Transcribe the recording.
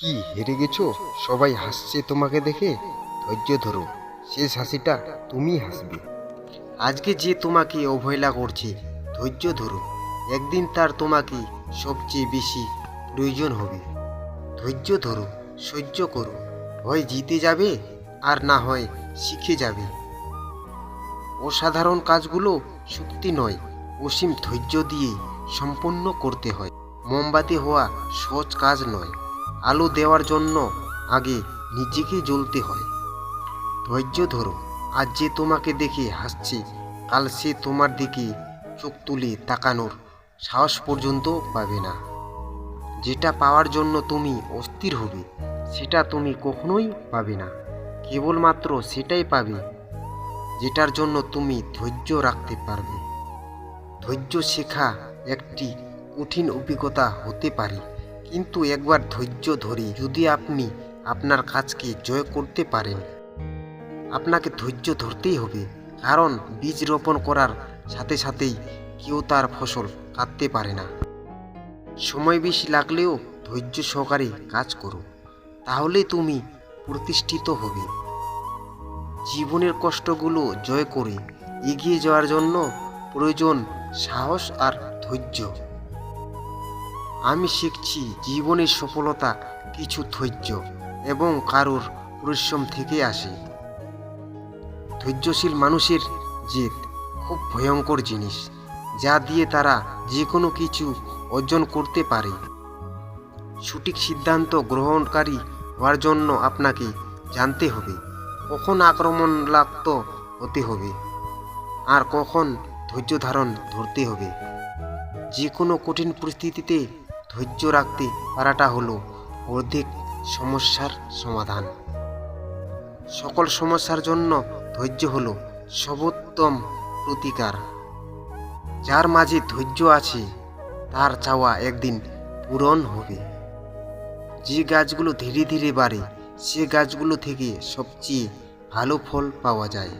কি হেরে গেছো? সবাই হাসছে তোমাকে দেখে? ধৈর্য ধরো। শেষ হাসিটা তুমি হাসবে। আজকে যে তোমাকে অবহেলা করছে, ধৈর্য ধরো। একদিন তার তোমাকে সবচেয়ে বেশি প্রয়োজন হবে। ধৈর্য ধরো, সহ্য করো। হয় জিতে যাবে আর না হয় শিখে যাবে। অসাধারণ কাজগুলো শক্তি নয়, অসীম ধৈর্য দিয়ে সম্পন্ন করতে হয়। মোমবাতি হওয়া সহজ কাজ নয়। আলো দেওয়ার জন্য আগে নিজেকে জ্বলতে হয়। ধৈর্য ধরো, আজ যে তোমাকে দেখে হাসছে, কাল সে তোমার দিকে চোখ তুলে তাকানোর সাহস পর্যন্ত পাবে না। যেটা পাওয়ার জন্য তুমি অস্থির হবে, সেটা তুমি কখনোই পাবে না। কেবলমাত্র সেটাই পাবে, যেটার জন্য তুমি ধৈর্য রাখতে পারবে। ধৈর্য শেখা একটি কঠিন অভিজ্ঞতা হতে পারে। কিন্তু একবার ধৈর্য ধরে যদি আপনি আপনার কাজকে জয় করতে পারেন, আপনাকে ধৈর্য ধরতেই হবে। কারণ বীজ রোপণ করার সাথে সাথেই কেউ তার ফসল কাটতে পারে না। সময় বেশি লাগলেও ধৈর্য সহকারে কাজ করো। তাহলে তুমি প্রতিষ্ঠিত হবে। জীবনের কষ্টগুলো জয় করে এগিয়ে যাওয়ার জন্য প্রয়োজন সাহস আর ধৈর্য। আমি শিখছি জীবনের সফলতা কিছু ধৈর্য এবং কারোর পরিশ্রম থেকে আসে। ধৈর্যশীল মানুষের জেদ খুব ভয়ঙ্কর জিনিস, যা দিয়ে তারা যে কোনো কিছু অর্জন করতে পারে। সঠিক সিদ্ধান্ত গ্রহণকারী হওয়ার জন্য আপনাকে জানতে হবে, কখন আক্রমণ লাপ্ত হতে হবে, আর কখন ধৈর্য ধারণ ধরতে হবে। যে কোনো কঠিন পরিস্থিতিতে ধৈর্য রাখতে পারাটা হলো অর্ধেক সমস্যার সমাধান। সকল সমস্যার জন্য ধৈর্য হলো সর্বোত্তম প্রতিকার। যার মাঝে ধৈর্য আছে, তার চাওয়া একদিন পূরণ হবে। যে গাছগুলো ধীরে ধীরে বাড়ে, সে গাছগুলো থেকে সবচেয়ে ভালো ফল পাওয়া যায়।